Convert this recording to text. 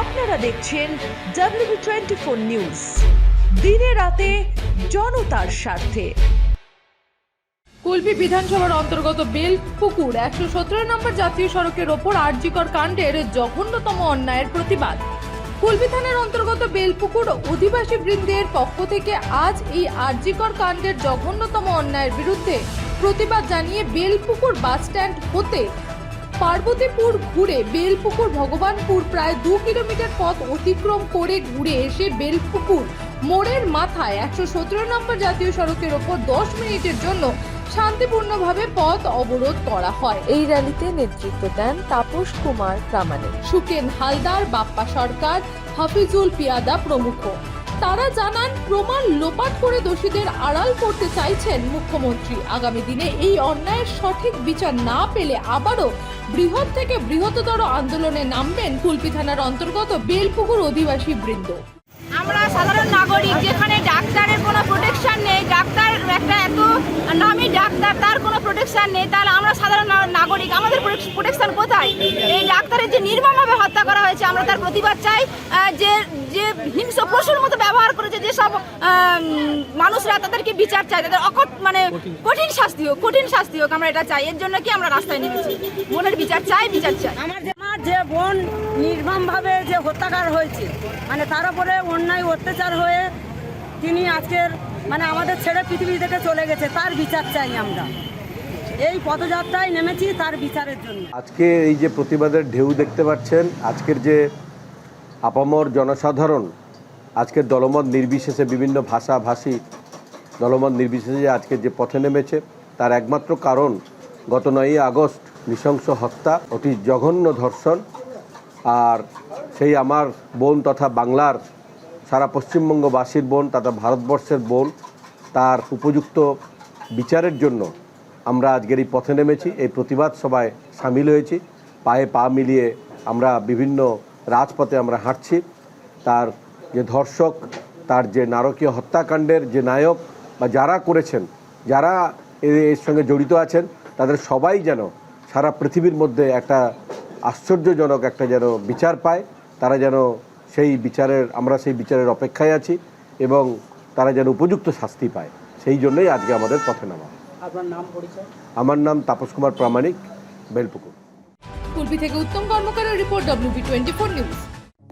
আপনারা দেখছেন W twenty four news দিনে রাতে জনতার স্বার্থে। কুলপি বিধানসভার অন্তর্গত বেলপুকুর একশো সতেরো নম্বর জাতীয় সড়কের ওপর আরজিকর কাণ্ডের জঘন্যতম অন্যায়ের প্রতিবাদ। কুলপি থানার অন্তর্গত বেলপুকুর অধিবাসী বৃন্দের পক্ষ থেকে আজ এই আরজিকর কাণ্ডের জঘন্যতম অন্যায়ের বিরুদ্ধে প্রতিবাদ জানিয়ে বেলপুকুর বাস স্ট্যান্ড হতে পার্বতীপুর ঘুরে বেলপুকুর ভগবানপুর প্রায় দু কিলোমিটার পথ অতিক্রম করে ঘুরে এসে বেলপুকুর মোড়ের মাথায় একশো সতেরো নম্বর জাতীয় সড়কের ওপর দশ মিনিটের জন্য শান্তিপূর্ণভাবে পথ অবরোধ করা হয়। এই র্যালিতে নেতৃত্ব দেন তাপস কুমার প্রামাণিক। সুকেন হালদার বাপ্পা সরকার হাফিজুল পিয়াদা প্রমুখ। তারা জানান, প্রমাণ লোপাট করে দোষীদের আড়াল করতে চাইছেন মুখ্যমন্ত্রী। আগামী দিনে এই অন্যায়ের সঠিক বিচার না পেলে আবারও বৃহৎ থেকে বৃহত্তর আন্দোলনে নামবেন কুলপি থানার অন্তর্গত বেলপুকুর অধিবাসী বৃন্দ। আমরা সাধারণ নাগরিক, যেখানে ডাক্তারের কোনো প্রোটেকশন নেই, ডাক্তার একটা এত নামি ডাক্তার, তার কোনো প্রোটেকশন নেই, তাহলে আমরা সাধারণ নাগরিক, আমাদের প্রোটেকশন কোথায়? এই ডাক্তারের যে নির্মমভাবে হত্যা করা হয়েছে, আমরা তার প্রতিবাদ চাই যে যে হিংস্র পশুর যেসব উম, মানুষরা তাদেরকে বিচার চাই তাদের অকট মানে কঠিন শাস্তি হোক কঠিন শাস্তি হোক আমরা এটা চাই। এর জন্য কি আমরা রাস্তায় নেমেছি? মনের বিচার চাই বিচার চাই। আমার যে আমার যে বোন নির্মমভাবে যে হত্যাকার হয়েছে মানে তার উপরে অন্যায় অত্যাচার হয়ে তিনি আজকের মানে আমাদের ছেড়ে পৃথিবী থেকে চলে গেছে তার বিচার চাই আমরা। এই পদযাত্রায় নেমেছি তার বিচারের জন্য। আজকে এই যে প্রতিবাদের ঢেউ দেখতে পাচ্ছেন আজকের যে আপামর জনসাধারণ আজকের দলমত নির্বিশেষে বিভিন্ন ভাষা ভাষী দলমত নির্বিশেষে আজকে যে পথে নেমেছে, তার একমাত্র কারণ গত নয়ই আগস্ট নৃশংস হত্যা। অতি জঘন্য ধর্ষণ। আর সেই আমার বোন তথা বাংলার সারা পশ্চিমবঙ্গবাসীর বোন তথা ভারতবর্ষের বোন, তার উপযুক্ত বিচারের জন্য আমরা আজকের এই পথে নেমেছি। এই প্রতিবাদ সভায় সামিল হয়েছি। পায়ে পা মিলিয়ে আমরা বিভিন্ন রাজপথে আমরা হাঁটছি। তার যে ধর্ষক তার যে নারকীয় হত্যাকাণ্ডের যে নায়ক বা যারা করেছেন যারা এ- এর সঙ্গে জড়িত আছেন তাদের সবাই যেন সারা পৃথিবীর মধ্যে একটা আশ্চর্যজনক একটা যেন বিচার পায়। তারা যেন সেই বিচারের আমরা সেই বিচারের অপেক্ষায় আছি এবং তারা যেন উপযুক্ত শাস্তি পায়। সেই জন্যই আজকে আমাদের পথে নামা। আমার নাম তাপস কুমার প্রামাণিক বেলপুকুর। কুলপি থেকে Uttam কর্মকারের report WB twenty four news